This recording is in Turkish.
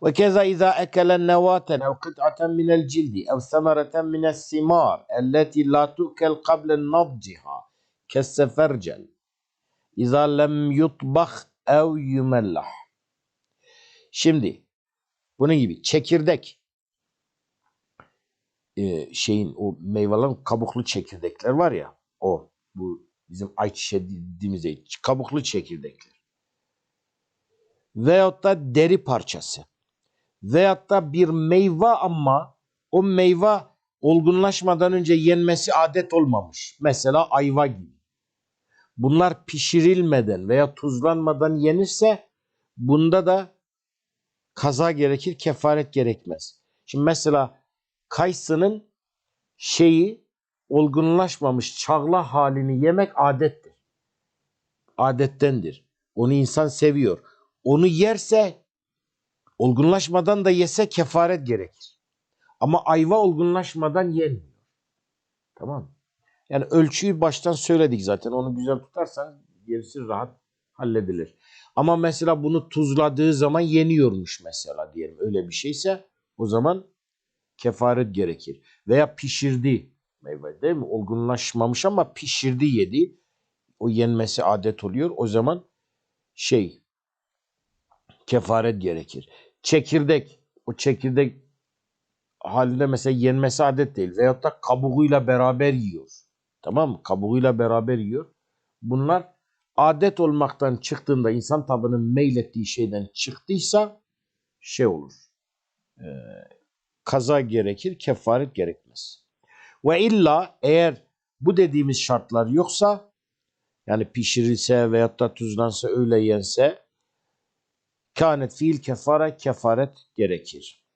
وكذا إذا أكل نواة أو قطعة من الجلد أو ثمرة من الثمار التي لا تؤكل قبل نضجها كالسفرجل إذا لم يطبخ أو يملح Şimdi bunun gibi çekirdek e, şeyin o meyvelerin kabuklu çekirdekler var ya o bu bizim ayçiçeği dediğimiz kabuklu çekirdekler veyahut da deri parçası veyahut da bir meyve ama o meyve olgunlaşmadan önce yenmesi adet olmamış. Mesela ayva gibi. Bunlar pişirilmeden veya tuzlanmadan yenirse bunda da kaza gerekir, kefaret gerekmez. Şimdi mesela kayısının şeyi olgunlaşmamış çağla halini yemek adettir. Adettendir. Onu insan seviyor. Onu yerse olgunlaşmadan da yese kefaret gerekir. Ama ayva olgunlaşmadan yenmiyor. Tamam mı? Yani ölçüyü baştan söyledik zaten. Onu güzel tutarsan gerisi rahat halledilir. Ama mesela bunu tuzladığı zaman yeniyormuş mesela diyelim. Öyle bir şeyse o zaman kefaret gerekir. Veya pişirdi meyve değil mi? Olgunlaşmamış ama pişirdi yedi. O yenmesi adet oluyor. O zaman şey kefaret gerekir. Çekirdek o çekirdek halinde mesela yenmesi adet değil. Veyahut da kabuğuyla beraber yiyor. Tamam mı? Kabuğuyla beraber yiyor. Bunlar adet olmaktan çıktığında insan tabının meylettiği şeyden çıktıysa şey olur. Ee, kaza gerekir, kefaret gerekmez. Ve illa eğer bu dediğimiz şartlar yoksa yani pişirilse veyahut da tuzlansa öyle yense kânet fiil kefare kefaret gerekir.